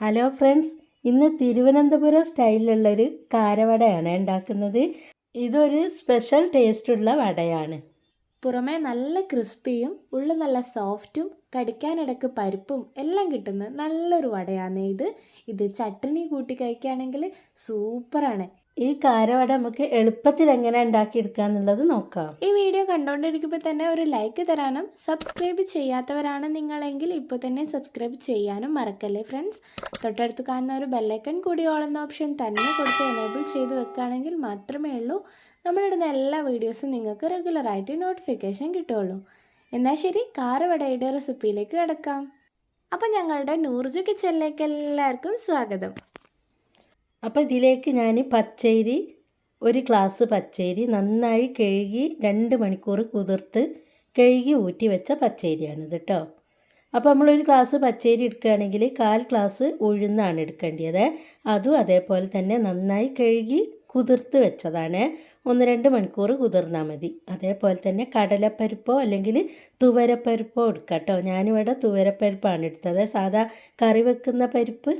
Hello friends ഇന്ന് തിരുവനന്തപുരം സ്റ്റൈലിലുള്ളൊരു കാരവടയാണ് ഉണ്ടാക്കുന്നത്. ഇതൊരു സ്പെഷ്യൽ ടേസ്റ്റുള്ള വടയാണ്. പുറമേ നല്ല ക്രിസ്പിയും ഉള്ളിൽ നല്ല സോഫ്റ്റും കടിക്കാനിടക്ക് പരിപ്പും എല്ലാം കിട്ടുന്ന നല്ലൊരു വടയാണ് ഇത്. ഇത് ചട്ടിനി കൂട്ടി കഴിക്കുകയാണെങ്കിൽ സൂപ്പറാണ് ഈ കാരവട നമുക്ക് എളുപ്പത്തിൽ എങ്ങനെ ഉണ്ടാക്കിയെടുക്കുക എന്നുള്ളത് നോക്കാം. ഈ വീഡിയോ കണ്ടുകൊണ്ടിരിക്കുമ്പോൾ തന്നെ ഒരു ലൈക്ക് തരാനും സബ്സ്ക്രൈബ് ചെയ്യാത്തവരാണ് നിങ്ങളെങ്കിൽ ഇപ്പോൾ തന്നെ സബ്സ്ക്രൈബ് ചെയ്യാനും മറക്കല്ലേ ഫ്രണ്ട്സ് തൊട്ടടുത്ത് കാണുന്ന ഒരു ബെല്ലൈക്കൺ കൂടി ഓളുന്ന ഓപ്ഷൻ തന്നെ കൊടുത്ത് എനേബിൾ ചെയ്ത് വെക്കുകയാണെങ്കിൽ മാത്രമേ ഉള്ളൂ. നമ്മളിടുന്ന എല്ലാ വീഡിയോസും നിങ്ങൾക്ക് റെഗുലറായിട്ട് നോട്ടിഫിക്കേഷൻ കിട്ടുള്ളൂ എന്നാൽ ശരി കാരവടയുടെ റെസിപ്പിയിലേക്ക് കിടക്കാം. അപ്പോൾ ഞങ്ങളുടെ നൂർജു കിച്ചണിലേക്ക് എല്ലാവർക്കും സ്വാഗതം. അപ്പോൾ ഇതിലേക്ക് ഞാൻ പച്ചരി ഒരു ഗ്ലാസ് പച്ചരി നന്നായി കഴുകി രണ്ട് മണിക്കൂർ കുതിർത്ത് കഴുകി ഊറ്റി വെച്ച പച്ചരിയാണിത് കേട്ടോ അപ്പോൾ നമ്മളൊരു ഗ്ലാസ് പച്ചരി എടുക്കുകയാണെങ്കിൽ കാൽ ഗ്ലാസ് ഉഴുന്നാണ് എടുക്കേണ്ടത് അതും അതേപോലെ തന്നെ നന്നായി കഴുകി കുതിർത്ത് വെച്ചതാണ്. ഒന്ന് രണ്ട് മണിക്കൂർ കുതിർന്നാൽ മതി. അതേപോലെ തന്നെ കടലപ്പരിപ്പോ അല്ലെങ്കിൽ തുവരപ്പരിപ്പോ എടുക്കാം കേട്ടോ ഞാനിവിടെ തുവരപ്പരിപ്പാണ് എടുത്തത്. സാധാ കറി വെക്കുന്ന പരിപ്പ്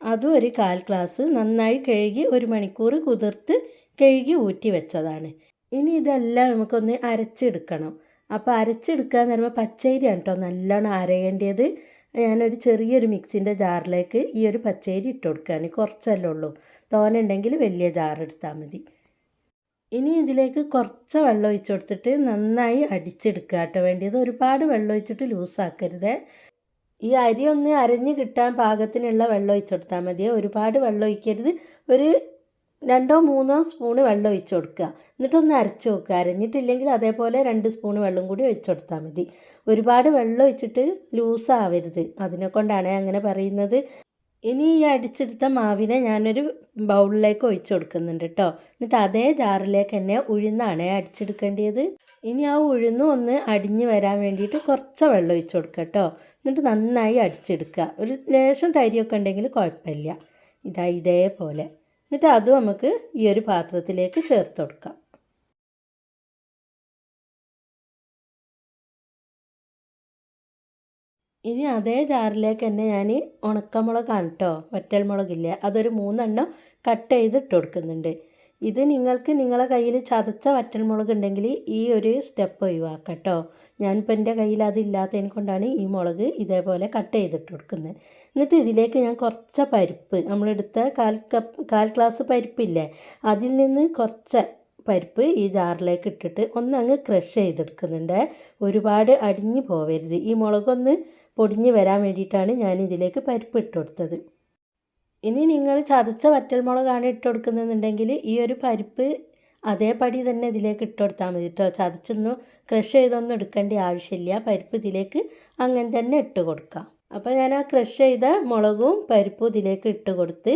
അതും ഒരു കാൽ ഗ്ലാസ് നന്നായി കഴുകി ഒരു മണിക്കൂർ കുതിർത്ത് കഴുകി ഊറ്റി വെച്ചതാണ്. ഇനി ഇതെല്ലാം നമുക്കൊന്ന് അരച്ചെടുക്കണം. അപ്പോൾ അരച്ചെടുക്കുക എന്ന് പറയുമ്പോൾ പച്ചരിയാണ് കേട്ടോ നല്ലോണം അരയേണ്ടത്. ഞാനൊരു ചെറിയൊരു മിക്സിന്റെ ജാറിലേക്ക് ഈ ഒരു പച്ചരി ഇട്ട് കൊടുക്കുകയാണ്. കുറച്ചല്ലേ ഉള്ളൂ. തോനുണ്ടെങ്കിൽ വലിയ ജാർ എടുത്താൽ മതി. ഇനി ഇതിലേക്ക് കുറച്ച് വെള്ളം ഒഴിച്ചു കൊടുത്തിട്ട് നന്നായി അടിച്ചെടുക്കുക കേട്ടോ. വേണ്ടിയത് ഒരുപാട് വെള്ളം ഒഴിച്ചിട്ട് ലൂസാക്കരുത്. ഈ അരി ഒന്ന് അരഞ്ഞ് കിട്ടാൻ പാകത്തിനുള്ള വെള്ളം ഒഴിച്ച് കൊടുത്താൽ മതി. ഒരുപാട് വെള്ളം ഒഴിക്കരുത്. ഒരു രണ്ടോ മൂന്നോ സ്പൂണ് വെള്ളം ഒഴിച്ചു കൊടുക്കുക. എന്നിട്ടൊന്ന് അരച്ച് വെക്കുക. അരഞ്ഞിട്ടില്ലെങ്കിൽ അതേപോലെ രണ്ട് സ്പൂണ് വെള്ളം കൂടി ഒഴിച്ചു കൊടുത്താൽ മതി. ഒരുപാട് വെള്ളം ഒഴിച്ചിട്ട് ലൂസാവരുത് അതിനെ കൊണ്ടാണ് അങ്ങനെ പറയുന്നത്. ഇനി ഈ അടിച്ചെടുത്ത മാവിനെ ഞാനൊരു ബൗളിലേക്ക് ഒഴിച്ചു കൊടുക്കുന്നുണ്ട് കേട്ടോ. എന്നിട്ട് അതേ ജാറിലേക്ക് തന്നെ ഉഴുന്നാണ് അടിച്ചെടുക്കേണ്ടത്. ഇനി ആ ഉഴുന്ന് ഒന്ന് അടിഞ്ഞു വരാൻ വേണ്ടിയിട്ട് കുറച്ച് വെള്ളം ഒഴിച്ചു കൊടുക്കുക കേട്ടോ. എന്നിട്ട് നന്നായി അടിച്ചെടുക്കുക. ഒരു ലേശം തരിയൊക്കെ ഉണ്ടെങ്കിൽ കുഴപ്പമില്ല. ഇതാ ഇതേപോലെ. എന്നിട്ട് അത് നമുക്ക് ഈ ഒരു പാത്രത്തിലേക്ക് ചേർത്ത് കൊടുക്കാം. ഇനി അതേ ജാറിലേക്ക് തന്നെ ഞാൻ ഉണക്കമുളകാണ് കേട്ടോ. വറ്റൽമുളകില്ലേ അതൊരു മൂന്നെണ്ണം കട്ട് ചെയ്ത് ഇട്ട് കൊടുക്കുന്നുണ്ട്. ഇത് നിങ്ങൾക്ക് നിങ്ങളെ കയ്യിൽ ചതച്ച വറ്റൽമുളക് ഉണ്ടെങ്കിൽ ഈ ഒരു സ്റ്റെപ്പ് ഒഴിവാക്കാം കേട്ടോ ഞാനിപ്പോൾ എന്റെ കയ്യിൽ അതില്ലാത്തതിനെ കൊണ്ടാണ് ഈ മുളക് ഇതേപോലെ കട്ട് ചെയ്തിട്ട് കൊടുക്കുന്നത്. എന്നിട്ട് ഇതിലേക്ക് ഞാൻ കുറച്ച് പരിപ്പ് നമ്മളെടുത്ത കാൽ കപ്പ് കാൽ ഗ്ലാസ് പരിപ്പില്ലേ അതിൽ നിന്ന് കുറച്ച് പരിപ്പ് ഈ ജാറിലേക്ക് ഇട്ടിട്ട് ഒന്ന് അങ്ങ് ക്രഷ് ചെയ്തെടുക്കുന്നുണ്ട്. ഒരുപാട് അടിഞ്ഞു പോവരുത്. ഈ മുളകൊന്ന് പൊടിഞ്ഞ് വരാൻ വേണ്ടിയിട്ടാണ് ഞാൻ ഇതിലേക്ക് പരിപ്പ് ഇട്ട് കൊടുത്തത്. ഇനി നിങ്ങൾ ചതച്ച വറ്റൽമുളകാണ് ഇട്ട് കൊടുക്കുന്നതെന്നുണ്ടെങ്കിൽ ഈ ഒരു പരിപ്പ് അതേപടി തന്നെ ഇതിലേക്ക് ഇട്ട് കൊടുത്താൽ മതി. കേട്ടോ ചതച്ചൊന്നും ക്രഷ് ചെയ്തൊന്നും എടുക്കേണ്ട ആവശ്യമില്ല. പരിപ്പ് ഇതിലേക്ക് അങ്ങനെ തന്നെ ഇട്ട് കൊടുക്കാം. അപ്പോൾ ഞാൻ ആ ക്രഷ് ചെയ്ത മുളകും പരിപ്പും ഇതിലേക്ക് ഇട്ട് കൊടുത്ത്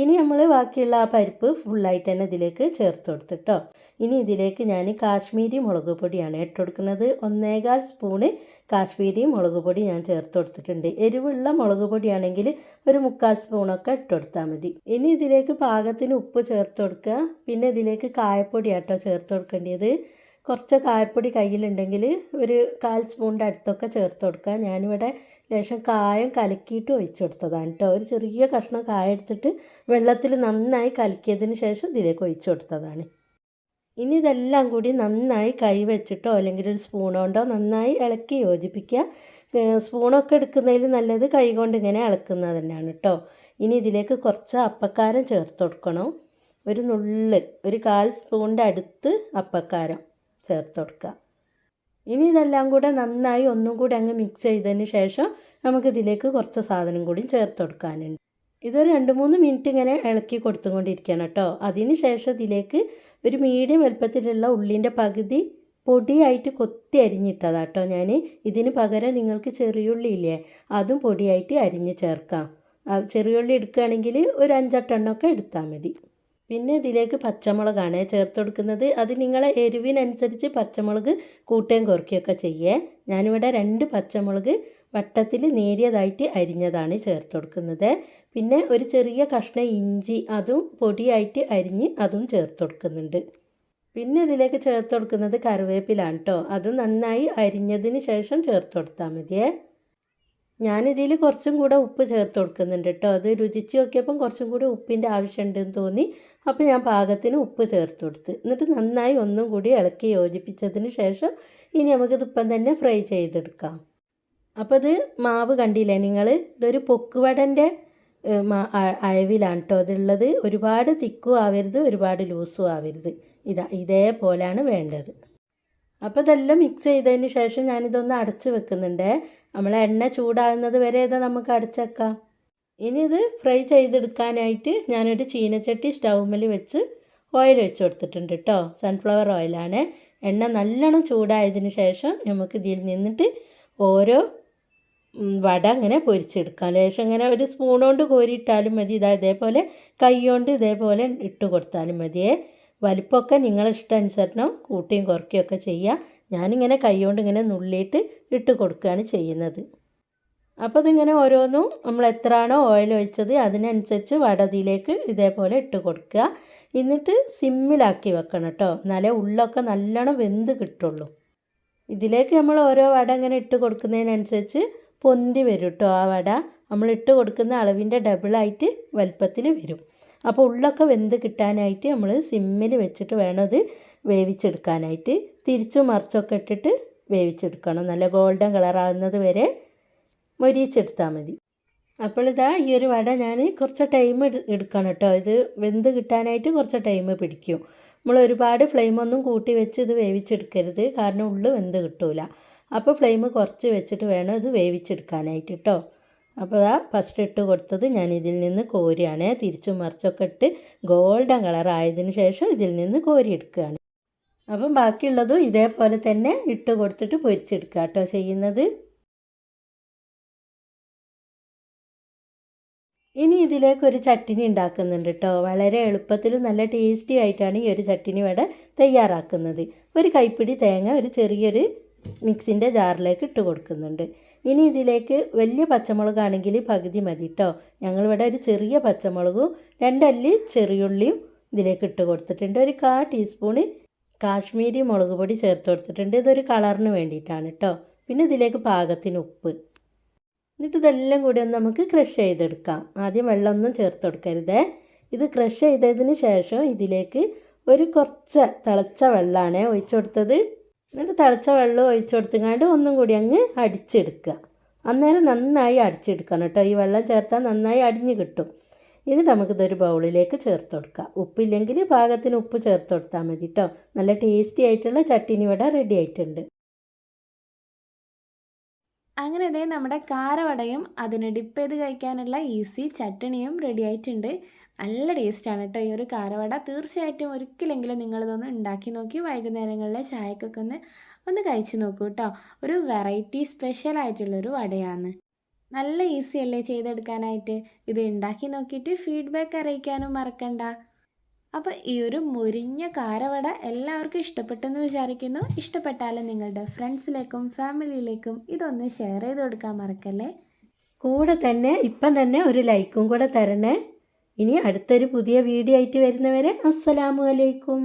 ഇനി നമ്മൾ ബാക്കിയുള്ള ആ പരിപ്പ് ഫുള്ളായിട്ട് തന്നെ ഇതിലേക്ക് ചേർത്ത് കൊടുത്തിട്ടോ ഇനി ഇതിലേക്ക് ഞാൻ കാശ്മീരി മുളക് പൊടിയാണ് ഇട്ട് കൊടുക്കുന്നത്. ഒന്നേകാൽ സ്പൂണ് കാശ്മീരി മുളക് പൊടി ഞാൻ ചേർത്ത് കൊടുത്തിട്ടുണ്ട്. എരിവുള്ള മുളക് പൊടിയാണെങ്കിൽ ഒരു മുക്കാൽ സ്പൂണൊക്കെ ഇട്ട് കൊടുത്താൽ മതി. ഇനി ഇതിലേക്ക് പാകത്തിന് ഉപ്പ് ചേർത്ത് കൊടുക്കുക. പിന്നെ ഇതിലേക്ക് കായപ്പൊടി ആട്ടോ ചേർത്ത് കൊടുക്കേണ്ടത്. കുറച്ച് കായപ്പൊടി കയ്യിലുണ്ടെങ്കിൽ ഒരു കാൽ സ്പൂണിന്റെ അടുത്തൊക്കെ ചേർത്ത് കൊടുക്കുക. ഞാനിവിടെ ലേശം കായം കലക്കിയിട്ട് ഒഴിച്ചു കൊടുത്തതാണ് കേട്ടോ. ഒരു ചെറിയ കഷ്ണം കായ എടുത്തിട്ട് വെള്ളത്തിൽ നന്നായി കലക്കിയതിന് ശേഷം ഇതിലേക്ക് ഒഴിച്ചു കൊടുത്തതാണ്. ഇനി ഇതെല്ലാം കൂടി നന്നായി കൈ വെച്ചിട്ടോ അല്ലെങ്കിൽ ഒരു സ്പൂൺ കൊണ്ടോ നന്നായി ഇളക്കി യോജിപ്പിക്കുക. സ്പൂണൊക്കെ എടുക്കുന്നതിൽ നല്ലത് കൈ കൊണ്ട് ഇങ്ങനെ ഇളക്കുന്നത് തന്നെയാണ് കേട്ടോ ഇനി ഇതിലേക്ക് കുറച്ച് അപ്പക്കാരം ചേർത്ത് കൊടുക്കണം. ഒരു നുള്ള് ഒരു കാൽ സ്പൂണിന്റെ അടുത്ത് അപ്പക്കാരം ചേർത്ത് കൊടുക്കുക. ഇനി ഇതെല്ലാം കൂടെ നന്നായി ഒന്നും കൂടി അങ്ങ് മിക്സ് ചെയ്തതിന് ശേഷം നമുക്കിതിലേക്ക് കുറച്ച് സാധനം കൂടി ചേർത്ത് കൊടുക്കാനുണ്ട്. ഇതൊരു രണ്ട് മൂന്ന് മിനിറ്റ് ഇങ്ങനെ ഇളക്കി കൊടുത്തുകൊണ്ടിരിക്കണം കേട്ടോ അതിന് ശേഷം ഇതിലേക്ക് ഒരു മീഡിയം വലുപ്പത്തിലുള്ള ഉള്ളിന്റെ പകുതി പൊടിയായിട്ട് കൊത്തി അരിഞ്ഞിട്ടതാണ് കേട്ടോ ഞാൻ. ഇതിന് പകരം നിങ്ങൾക്ക് ചെറിയുള്ളി ഇല്ലേ അതും പൊടിയായിട്ട് അരിഞ്ഞ് ചേർക്കാം. ചെറിയുള്ളി എടുക്കുകയാണെങ്കിൽ ഒരു അഞ്ചെട്ടെണ്ണമൊക്കെ എടുത്താൽ മതി. പിന്നെ ഇതിലേക്ക് പച്ചമുളകാണ് ചേർത്ത് കൊടുക്കുന്നത്. അത് നിങ്ങളെ എരിവിനനുസരിച്ച് പച്ചമുളക് കൂട്ടുകയും കുറയ്ക്കുകയൊക്കെ ചെയ്യേ. ഞാനിവിടെ രണ്ട് പച്ചമുളക് വട്ടത്തിൽ നേരിയതായിട്ട് അരിഞ്ഞതാണ് ചേർത്ത് കൊടുക്കുന്നത് പിന്നെ ഒരു ചെറിയ കഷ്ണം ഇഞ്ചി അതും പൊടിയായിട്ട് അരിഞ്ഞ് അതും ചേർത്ത് കൊടുക്കുന്നുണ്ട് പിന്നെ ഇതിലേക്ക് ചേർത്ത് കൊടുക്കുന്നത് കറിവേപ്പിലാണ് കേട്ടോ അത് നന്നായി അരിഞ്ഞതിന് ശേഷം ചേർത്ത് കൊടുത്താൽ മതിയേ. ഞാനിതിൽ കുറച്ചും കൂടെ ഉപ്പ് ചേർത്ത് കൊടുക്കുന്നുണ്ട് കേട്ടോ അത് രുചിച്ച് നോക്കിയപ്പം കുറച്ചും കൂടി ഉപ്പിന്റെ ആവശ്യമുണ്ടെന്ന് തോന്നി. അപ്പോൾ ഞാൻ പാകത്തിന് ഉപ്പ് ചേർത്ത് കൊടുത്ത് എന്നിട്ട് നന്നായി ഒന്നും കൂടി ഇളക്കി യോജിപ്പിച്ചതിന് ശേഷം ഇനി നമുക്കിത് ഇപ്പം തന്നെ ഫ്രൈ ചെയ്തെടുക്കാം. അപ്പോൾ ഇത് മാവ് കണ്ടില്ലേ? നിങ്ങൾ ഇതൊരു പൊക്കുവടന്റെ അയവിലാണ് കേട്ടോ അതുള്ളത് ഒരുപാട് തിക്കും ആവരുത് ഒരുപാട് ലൂസും ആവരുത്. ഇതാ ഇതേപോലെയാണ് വേണ്ടത്. അപ്പോൾ ഇതെല്ലാം മിക്സ് ചെയ്തതിന് ശേഷം ഞാനിതൊന്ന് അടച്ച് വെക്കുന്നുണ്ട്. നമ്മൾ എണ്ണ ചൂടാകുന്നത് വരെ ഇത് നമുക്ക് അടച്ചേക്കാം ഇനി ഇത് ഫ്രൈ ചെയ്തെടുക്കാനായിട്ട് ഞാനൊരു ചീനച്ചട്ടി സ്റ്റൗമിൽ വെച്ച് ഓയിൽ വെച്ച് കൊടുത്തിട്ടുണ്ട് കേട്ടോ സൺഫ്ലവർ ഓയിലാണ് എണ്ണ നല്ലോണം ചൂടായതിന് ശേഷം നമുക്ക് ഇതിൽ നിന്നിട്ട് ഓരോ വട അങ്ങനെ പൊരിച്ചെടുക്കാം. ലേശം ഇങ്ങനെ ഒരു സ്പൂൺ കൊണ്ട് കോരിയിട്ടാലും മതി. ഇതാ ഇതേപോലെ കൈ കൊണ്ട് ഇതേപോലെ ഇട്ട് കൊടുത്താലും മതിയേ വലിപ്പമൊക്കെ നിങ്ങളെ ഇഷ്ടാനുസരണം കൂട്ടിയും കുറയ്ക്കുകയൊക്കെ ചെയ്യുക ഞാനിങ്ങനെ കൈ കൊണ്ട് ഇങ്ങനെ നുള്ളിയിട്ട് ഇട്ട് കൊടുക്കുകയാണ് ചെയ്യുന്നത്. അപ്പോൾ ഇതിങ്ങനെ ഓരോന്നും നമ്മൾ എത്രയാണോ ഓയിൽ ഒഴിച്ചത് അതിനനുസരിച്ച് വടതിയിലേക്ക് ഇതേപോലെ ഇട്ട് കൊടുക്കുക. എന്നിട്ട് സിമ്മിലാക്കി വെക്കണം കേട്ടോ. എന്നാലേ ഉള്ളൊക്കെ നല്ലോണം വെന്ത് കിട്ടുള്ളൂ. ഇതിലേക്ക് നമ്മൾ ഓരോ വട ഇങ്ങനെ ഇട്ട് കൊടുക്കുന്നതിനനുസരിച്ച് പൊന്തി വരും കേട്ടോ ആ വട. നമ്മൾ ഇട്ട് കൊടുക്കുന്ന അളവിന്റെ ഡബിളായിട്ട് വലുപ്പത്തിൽ വരും. അപ്പോൾ ഉള്ളൊക്കെ വെന്ത് കിട്ടാനായിട്ട് നമ്മൾ സിമ്മിൽ വെച്ചിട്ട് വേണം അത് വേവിച്ചെടുക്കാനായിട്ട്. തിരിച്ചു മറിച്ചൊക്കെ ഇട്ടിട്ട് വേവിച്ചെടുക്കണം. നല്ല ഗോൾഡൻ കളറാകുന്നത് വരെ മൊരിയിച്ചെടുത്താൽ മതി. അപ്പോൾ ഇതാ ഈ ഒരു വട ഞാൻ കുറച്ച് ടൈം എടുക്കണം കേട്ടോ. ഇത് വെന്ത് കിട്ടാനായിട്ട് കുറച്ച് ടൈം പിടിക്കും. നമ്മൾ ഒരുപാട് ഫ്ലെയിമൊന്നും കൂട്ടി വെച്ച് ഇത് വേവിച്ചെടുക്കരുത്. കാരണം ഉള്ളു വെന്ത് കിട്ടൂല. അപ്പോൾ ഫ്ലെയിം കുറച്ച് വെച്ചിട്ട് വേണം ഇത് വേവിച്ചെടുക്കാനായിട്ട് കേട്ടോ അപ്പോൾ ആ ഫസ്റ്റ് ഇട്ട് കൊടുത്തത് ഞാൻ ഇതിൽ നിന്ന് കോരിയാണ്. തിരിച്ചും മറിച്ചൊക്കെ ഇട്ട് ഗോൾഡൻ കളർ ആയതിന് ശേഷം ഇതിൽ നിന്ന് കോരിയെടുക്കുകയാണ്. അപ്പം ബാക്കിയുള്ളതും ഇതേപോലെ തന്നെ ഇട്ട് കൊടുത്തിട്ട് പൊരിച്ചെടുക്കുക കേട്ടോ ചെയ്യുന്നത്. ഇനി ഇതിലേക്ക് ഒരു ചട്ടിനി ഉണ്ടാക്കുന്നുണ്ട് കേട്ടോ വളരെ എളുപ്പത്തിലും നല്ല ടേസ്റ്റി ആയിട്ടാണ് ഈ ഒരു ചട്ടിനി വട തയ്യാറാക്കുന്നത്. ഒരു കൈപ്പിടി തേങ്ങ ഒരു ചെറിയൊരു മിക്സിന്റെ ജാറിലേക്ക് ഇട്ട് കൊടുക്കുന്നുണ്ട്. ഇനി ഇതിലേക്ക് വലിയ പച്ചമുളകാണെങ്കിൽ പകുതി മതി കേട്ടോ ഞങ്ങളിവിടെ ഒരു ചെറിയ പച്ചമുളകും രണ്ടല്ലി ചെറിയുള്ളിയും ഇതിലേക്ക് ഇട്ട് കൊടുത്തിട്ടുണ്ട്. ഒരു കാ ടീസ്പൂണ് കാശ്മീരി മുളക് പൊടി ചേർത്ത് കൊടുത്തിട്ടുണ്ട്. ഇതൊരു കളറിന് വേണ്ടിയിട്ടാണ് കേട്ടോ പിന്നെ ഇതിലേക്ക് പാകത്തിന് ഉപ്പ്. എന്നിട്ട് ഇതെല്ലാം കൂടി ഒന്ന് നമുക്ക് ക്രഷ് ചെയ്തെടുക്കാം. ആദ്യം വെള്ളമൊന്നും ചേർത്ത് കൊടുക്കരുതേ. ഇത് ക്രഷ് ചെയ്തതിന് ശേഷം ഇതിലേക്ക് ഒരു കുറച്ച് തിളച്ച വെള്ളമാണ് ഒഴിച്ചു കൊടുത്തത്. എന്നിട്ട് തിളച്ച വെള്ളം ഒഴിച്ചു കൊടുത്തുകൊണ്ട് ഒന്നും കൂടി അങ്ങ് അടിച്ചെടുക്കുക. അന്നേരം നന്നായി അടിച്ചെടുക്കണം കേട്ടോ. ഈ വെള്ളം ചേർത്താൽ നന്നായി അടിഞ്ഞ് കിട്ടും. എന്നിട്ട് നമുക്കിതൊരു ബൗളിലേക്ക് ചേർത്ത് കൊടുക്കാം. ഉപ്പില്ലെങ്കിൽ പാകത്തിന് ഉപ്പ് ചേർത്ത് കൊടുത്താൽ മതി കേട്ടോ. നല്ല ടേസ്റ്റി ആയിട്ടുള്ള ചട്ടിനി വട റെഡി ആയിട്ടുണ്ട്. അങ്ങനെ ഇതേ നമ്മുടെ കാരവടയും അതിന് ഡിപ്പ് ചെയ്ത് കഴിക്കാനുള്ള ഈസി ചട്ടിണിയും റെഡി ആയിട്ടുണ്ട്. നല്ല ടേസ്റ്റാണ് കേട്ടോ ഈ ഒരു കാരവട. തീർച്ചയായിട്ടും ഒരിക്കലെങ്കിലും നിങ്ങളിതൊന്ന് ഉണ്ടാക്കി നോക്കി വൈകുന്നേരങ്ങളിലെ ചായക്കൊക്കെ ഒന്ന് ഒന്ന് കഴിച്ചു നോക്കൂ കേട്ടോ ഒരു വെറൈറ്റി സ്പെഷ്യൽ ആയിട്ടുള്ളൊരു വടയാണ്. നല്ല ഈസി അല്ലേ ചെയ്തെടുക്കാനായിട്ട്? ഇത് ഉണ്ടാക്കി നോക്കിയിട്ട് ഫീഡ്ബാക്ക് അറിയിക്കാനും മറക്കണ്ട. അപ്പോൾ ഈ ഒരു മുരിഞ്ഞ കാരവട എല്ലാവർക്കും ഇഷ്ടപ്പെട്ടെന്ന് വിചാരിക്കുന്നു. ഇഷ്ടപ്പെട്ടാലും നിങ്ങളുടെ ഫ്രണ്ട്സിലേക്കും ഫാമിലിയിലേക്കും ഇതൊന്ന് ഷെയർ ചെയ്ത് കൊടുക്കാൻ മറക്കല്ലേ? കൂടെ തന്നെ ഇപ്പം തന്നെ ഒരു ലൈക്കും കൂടെ തരണേ. ഇനി അടുത്തൊരു പുതിയ വീഡിയോ ആയിട്ട് വരുന്നവരെ അസ്സലാമു അലൈക്കും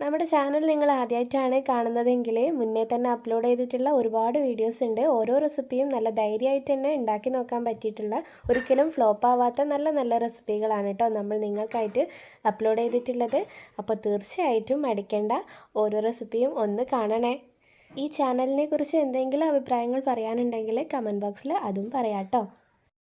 നമ്മുടെ ചാനൽ നിങ്ങൾ ആദ്യമായിട്ടാണ് കാണുന്നതെങ്കിൽ മുന്നേ തന്നെ അപ്ലോഡ് ചെയ്തിട്ടുള്ള ഒരുപാട് വീഡിയോസ് ഉണ്ട്. ഓരോ റെസിപ്പിയും നല്ല ധൈര്യമായിട്ട് തന്നെ ഉണ്ടാക്കി നോക്കാൻ പറ്റിയിട്ടുള്ള ഒരിക്കലും ഫ്ലോപ്പ് ആവാത്ത നല്ല നല്ല റെസിപ്പികളാണ് കേട്ടോ നമ്മൾ നിങ്ങൾക്കായിട്ട് അപ്ലോഡ് ചെയ്തിട്ടുള്ളത്. അപ്പോൾ തീർച്ചയായിട്ടും മടിക്കേണ്ട ഓരോ റെസിപ്പിയും ഒന്ന് കാണണേ. ഈ ചാനലിനെ കുറിച്ച് എന്തെങ്കിലും അഭിപ്രായങ്ങൾ പറയാനുണ്ടെങ്കിൽ കമന്റ് ബോക്സിൽ അതും പറയാം കേട്ടോ.